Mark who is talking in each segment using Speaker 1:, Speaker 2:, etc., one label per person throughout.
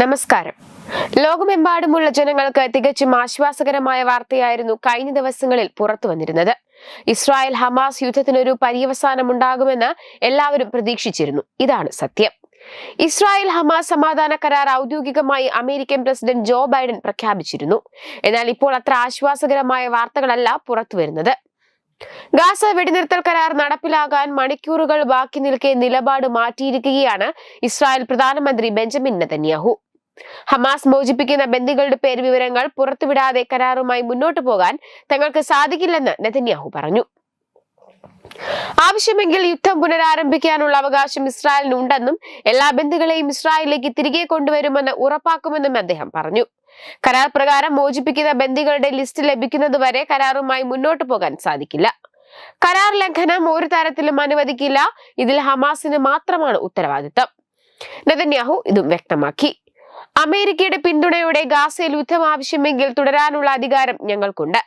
Speaker 1: നമസ്കാരം. ലോകമെമ്പാടുമുള്ള ജനങ്ങൾക്ക് തികച്ചും ആശ്വാസകരമായ വാർത്തയായിരുന്നു കഴിഞ്ഞ ദിവസങ്ങളിൽ പുറത്തു വന്നിരുന്നത്. ഇസ്രായേൽ ഹമാസ് യുദ്ധത്തിനൊരു പര്യവസാനമുണ്ടാകുമെന്ന് എല്ലാവരും പ്രതീക്ഷിച്ചിരുന്നു. ഇതാണ് സത്യം. ഇസ്രായേൽ ഹമാസ് സമാധാന കരാർ ഔദ്യോഗികമായി അമേരിക്കൻ പ്രസിഡന്റ് ജോ ബൈഡൻ പ്രഖ്യാപിച്ചിരുന്നു. എന്നാൽ ഇപ്പോൾ അത്ര ആശ്വാസകരമായ വാർത്തകളല്ല പുറത്തുവരുന്നത് ഗാസ വെടിനിർത്തൽ കരാർ നടപ്പിലാകാൻ മണിക്കൂറുകൾ ബാക്കി നിൽക്കെ നിലപാട് മാറ്റിയിരിക്കുകയാണ് ഇസ്രായേൽ പ്രധാനമന്ത്രി ബെഞ്ചമിൻ നെതന്യാഹു. ഹമാസ് മോചിപ്പിക്കുന്ന ബന്ദികളുടെ പേര് വിവരങ്ങൾ പുറത്തുവിടാതെ കരാറുമായി മുന്നോട്ട് പോകാൻ തങ്ങൾക്ക് സാധിക്കില്ലെന്ന് നെതന്യാഹു പറഞ്ഞു. ആവശ്യമെങ്കിൽ യുദ്ധം പുനരാരംഭിക്കാനുള്ള അവകാശം ഇസ്രായേലിനുണ്ടെന്നും എല്ലാ ബന്ധുക്കളെയും ഇസ്രായേലിലേക്ക് തിരികെ കൊണ്ടുവരുമെന്ന് ഉറപ്പാക്കുമെന്നും അദ്ദേഹം പറഞ്ഞു. കരാർ പ്രകാരം മോചിപ്പിക്കുന്ന ബന്ദികളുടെ ലിസ്റ്റ് ലഭിക്കുന്നതുവരെ കരാറുമായി മുന്നോട്ടു പോകാൻ സാധിക്കില്ല. കരാർ ലംഘനം ഒരു തരത്തിലും അനുവദിക്കില്ല. ഇതിൽ ഹമാസിന് മാത്രമാണ് ഉത്തരവാദിത്തം. നെതന്യാഹു ഇതും വ്യക്തമാക്കി. അമേരിക്കയുടെ പിന്തുണയോടെ ഗാസയിൽ യുദ്ധം ആവശ്യമെങ്കിൽ തുടരാനുള്ള അധികാരം ഞങ്ങൾക്കുണ്ട്.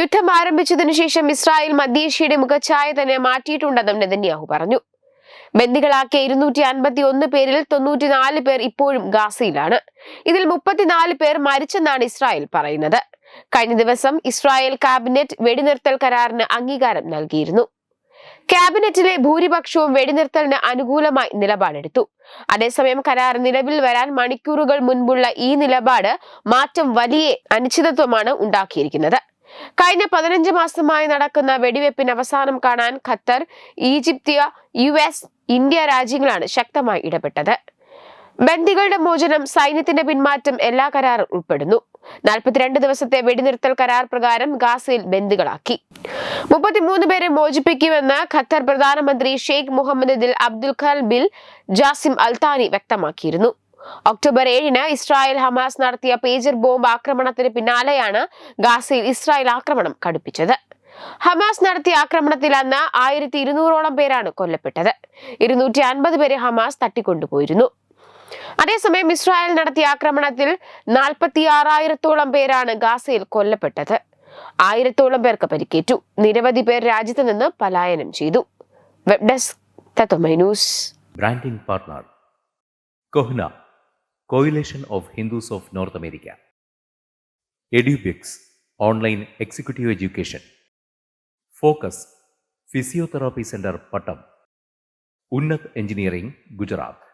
Speaker 1: യുദ്ധം ആരംഭിച്ചതിനു ശേഷം ഇസ്രായേൽ മധ്യേഷ്യയുടെ മുഖച്ഛായ തന്നെ മാറ്റിയിട്ടുണ്ടെന്നും നെതന്യാഹു പറഞ്ഞു. ബന്ദികളാക്കിയ ഇരുന്നൂറ്റി അൻപത്തി ഒന്ന് പേരിൽ തൊണ്ണൂറ്റിനാല് പേർ ഇപ്പോഴും ഗാസയിലാണ്. ഇതിൽ മുപ്പത്തിനാല് പേർ മരിച്ചെന്നാണ് ഇസ്രായേൽ പറയുന്നത്. കഴിഞ്ഞ ദിവസം ഇസ്രായേൽ കാബിനറ്റ് വെടിനിർത്തൽ കരാറിന് അംഗീകാരം നൽകിയിരുന്നു. ക്യാബിനറ്റിലെ ഭൂരിപക്ഷവും വെടിനിർത്തലിന് അനുകൂലമായി നിലപാടെടുത്തു. അതേസമയം കരാർ നിലവിൽ വരാൻ മണിക്കൂറുകൾ മുൻപുള്ള ഈ നിലപാട് മാറ്റം വലിയ അനിശ്ചിതത്വമാണ് ഉണ്ടാക്കിയിരിക്കുന്നത്. കഴിഞ്ഞ പതിനഞ്ച് മാസമായി നടക്കുന്ന വെടിവെപ്പിന് അവസാനം കാണാൻ ഖത്തർ ഈജിപ്തിയ യു എസ് ഇന്ത്യ രാജ്യങ്ങളാണ് ശക്തമായി ഇടപെട്ടത്. ബന്ദികളുടെ മോചനം സൈന്യത്തിന്റെ പിന്മാറ്റം എല്ലാ കരാറും ഉൾപ്പെടുന്നു. നാൽപ്പത്തിരണ്ട് ദിവസത്തെ വെടിനിർത്തൽ കരാർ പ്രകാരം ഗാസയിൽ ബന്ദികളാക്കി. മുപ്പത്തിമൂന്ന് പേരെ മോചിപ്പിക്കുമെന്ന് ഖത്തർ പ്രധാനമന്ത്രി ഷെയ്ഖ് മുഹമ്മദ് ദിൽ അബ്ദുൽ ഖൽ ബിൽ ജാസിം അൽത്താനി വ്യക്തമാക്കിയിരുന്നു. ഒക്ടോബർ ഏഴിന് ഇസ്രായേൽ ഹമാസ് നടത്തിയ പേജർ ബോംബ് ആക്രമണത്തിന് പിന്നാലെയാണ് ഗാസയിൽ ഇസ്രായേൽ ആക്രമണം കടുപ്പിച്ചത്. ഹമാസ് നടത്തിയ ആക്രമണത്തിൽ അന്ന് ആയിരത്തി ഇരുന്നൂറോളം പേരാണ് കൊല്ലപ്പെട്ടത്. ഇരുന്നൂറ്റി അൻപത് പേരെ ഹമാസ് തട്ടിക്കൊണ്ടുപോയിരുന്നു. അതേസമയം ഇസ്രായേൽ നടത്തിയ ആക്രമണത്തിൽ നാൽപ്പത്തി ആറായിരത്തോളം പേരാണ് ഗാസയിൽ കൊല്ലപ്പെട്ടത്. ആയിരത്തോളം പേർക്ക് പരിക്കേറ്റു. നിരവധി പേർ രാജ്യത്ത് നിന്ന് പലായനം ചെയ്തു. Web desk partner CoHNA
Speaker 2: coalition of Hindus of North America. EduBix online executive education. Focus physiotherapy centre Pattom. Unnath engineering America.